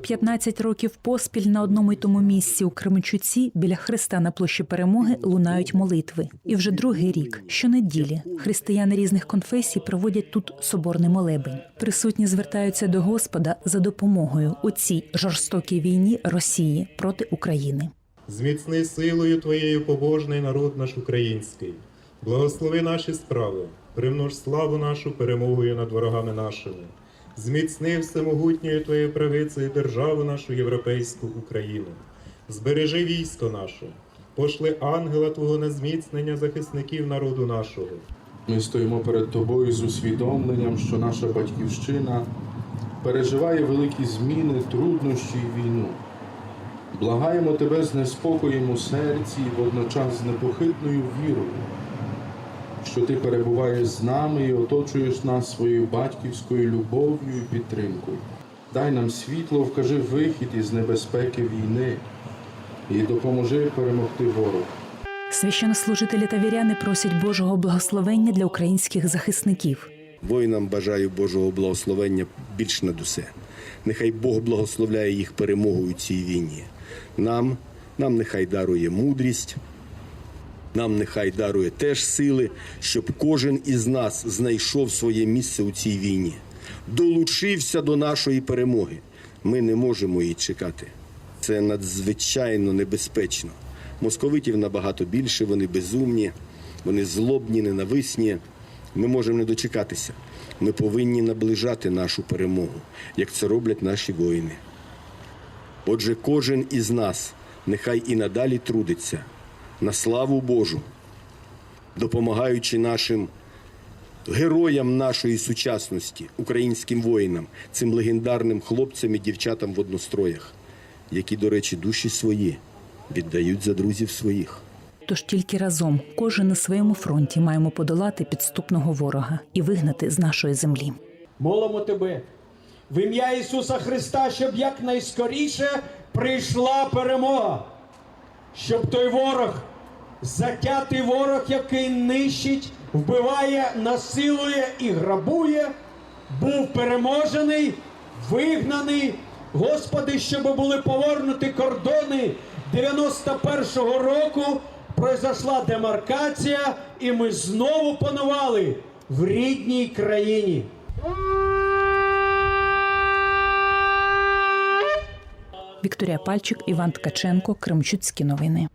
15 років поспіль на одному й тому місці у Кременчуці біля хреста на площі перемоги лунають молитви. І вже другий рік, щонеділі, християни різних конфесій проводять тут соборний молебень. Присутні звертаються до Господа за допомогою у цій жорстокій війні Росії проти України. Зміцни силою Твоєю побожний народ наш український. Благослови наші справи, примнож славу нашу перемогою над ворогами нашими. Зміцни всемогутньою Твоєю правицею державу нашу європейську Україну. Збережи військо наше, пошли ангела Твого на зміцнення захисників народу нашого. Ми стоїмо перед тобою з усвідомленням, що наша батьківщина переживає великі зміни, труднощі і війну. Благаємо тебе з неспокоєм у серці і водночас з непохитною вірою, що ти перебуваєш з нами і оточуєш нас своєю батьківською любов'ю і підтримкою. Дай нам світло, вкажи вихід із небезпеки війни і допоможи перемогти ворога. Священнослужителі та віряни просять Божого благословення для українських захисників. Воїнам бажаю Божого благословення більш над усе. Нехай Бог благословляє їх перемогу у цій війні. Нам, нам нехай дарує мудрість, нам нехай дарує теж сили, щоб кожен із нас знайшов своє місце у цій війні, долучився до нашої перемоги. Ми не можемо її чекати. Це надзвичайно небезпечно. Московитів набагато більше, вони безумні, вони злобні, ненависні. Ми можемо не дочекатися. Ми повинні наближати нашу перемогу, як це роблять наші воїни. Отже, кожен із нас нехай і надалі трудиться на славу Божу, допомагаючи нашим героям нашої сучасності, українським воїнам, цим легендарним хлопцям і дівчатам в одностроях, які, до речі, душі свої віддають за друзів своїх. Тож тільки разом, кожен на своєму фронті, маємо подолати підступного ворога і вигнати з нашої землі. Молимо тебе в ім'я Ісуса Христа, щоб якнайскоріше прийшла перемога, щоб той ворог, затятий ворог, який нищить, вбиває, насилує і грабує, був переможений, вигнаний. Господи, щоб були повернуті кордони 91-го року, пройшла демаркація, і ми знову панували в рідній країні. Вікторія Пальчик, Іван Ткаченко, Кремчуцькі новини.